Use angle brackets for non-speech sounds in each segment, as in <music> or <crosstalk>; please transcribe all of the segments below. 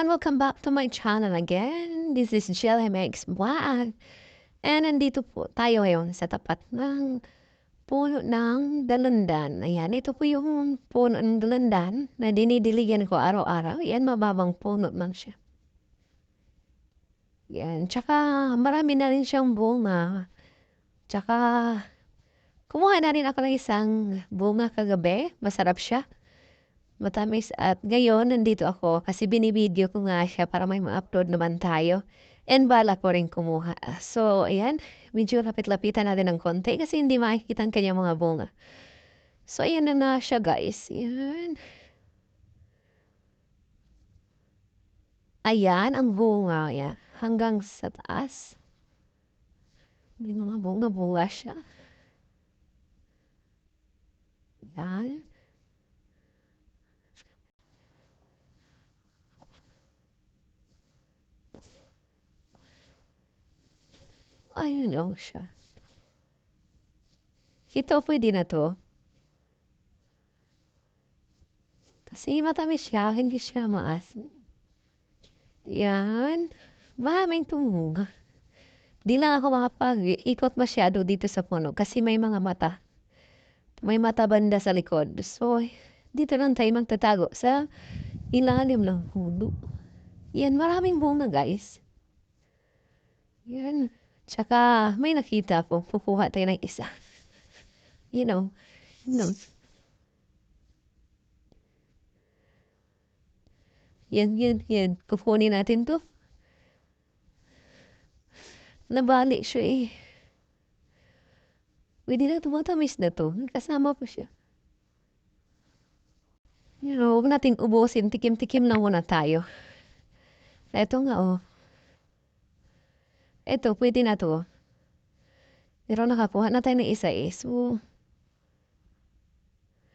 everyone, welcome back to my channel again. This is Jill MX Vlog. And nandito po tayo ngayon sa tapat ng puno ng dalandan. Ayan, ito po yung puno ng dalandan na dinidiligan ko araw-araw. Yan, mababang puno man siya. Yan, tsaka marami na rin siyang bunga. Tsaka kumuha na rin ako ng isang bunga kagabi. Masarap siya matamis at ngayon nandito ako kasi binibideo ko nga siya para may ma-upload naman tayo. And bala ko rin kumuha. So, ayan, medyo lapit-lapitan natin ng konti kasi hindi makikita ang kanyang mga bunga. So, ayan na na siya guys. Ayan. Ayan ang bunga. Ayan. Hanggang sa taas. May mga bunga-bunga siya. Ayan. Ayun lang siya. Ito pwede na 'to. Kasi matamis siya, hindi siya maasim. Yan, maraming tumunga. 'Di lang ako makapag-ikot masyado dito sa puno kasi may mga mata. May mata banda sa likod. So, dito lang tayo magtatago sa ilalim ng puno. Yan, maraming bunga guys. Yan. Tsaka may nakita ko, kukuha tayo ng isa. You know, you know. Yan, yan, yan. Kukunin natin to. Nabali siya eh. Pwede na tumatamis na to. Kasama pa siya. You know, huwag nating ubusin. Tikim-tikim lang muna tayo. Ito nga oh. Ito, pwede na 'to. Pero nakakuha na tayo ng isa, eh. So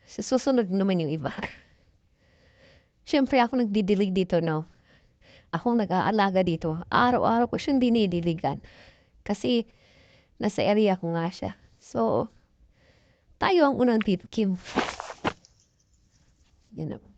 susunod naman yung iba. <laughs> Siyempre ako nagdidilig dito 'no. Ako ang nag-aalaga dito. Araw-araw ko siyang dinidiligan. Kasi nasa area ko nga siya. So, tayo ang unang titikim. Yan naman.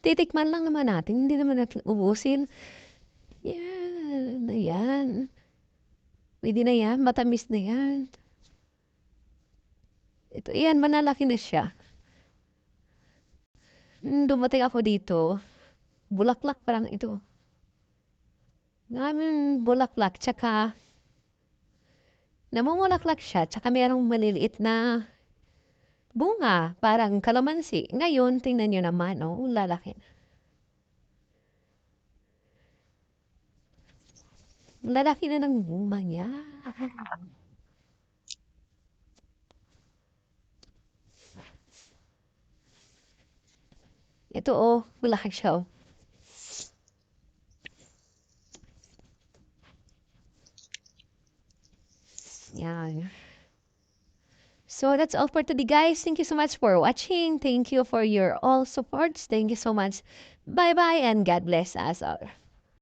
Titikman lang naman natin, hindi naman natin ubusin. Yan, ayan. Puwede na yan, matamis na yan. Ito, yan, malalaki na siya. Hmm, dumating ako dito, bulaklak pa lang ito. Daming bulaklak, tsaka namumulaklak siya, tsaka merong maliliit na bunga, parang kalamansi. Ngayon, tingnan niyo naman, oh, lalaki na. Lalaki na ng bunga niya. Ito, oh, malaki siya, oh. Yan. So that's all for today, guys. Thank you so much for watching. Thank you for your all supports. Thank you so much. Bye-bye and God bless us all.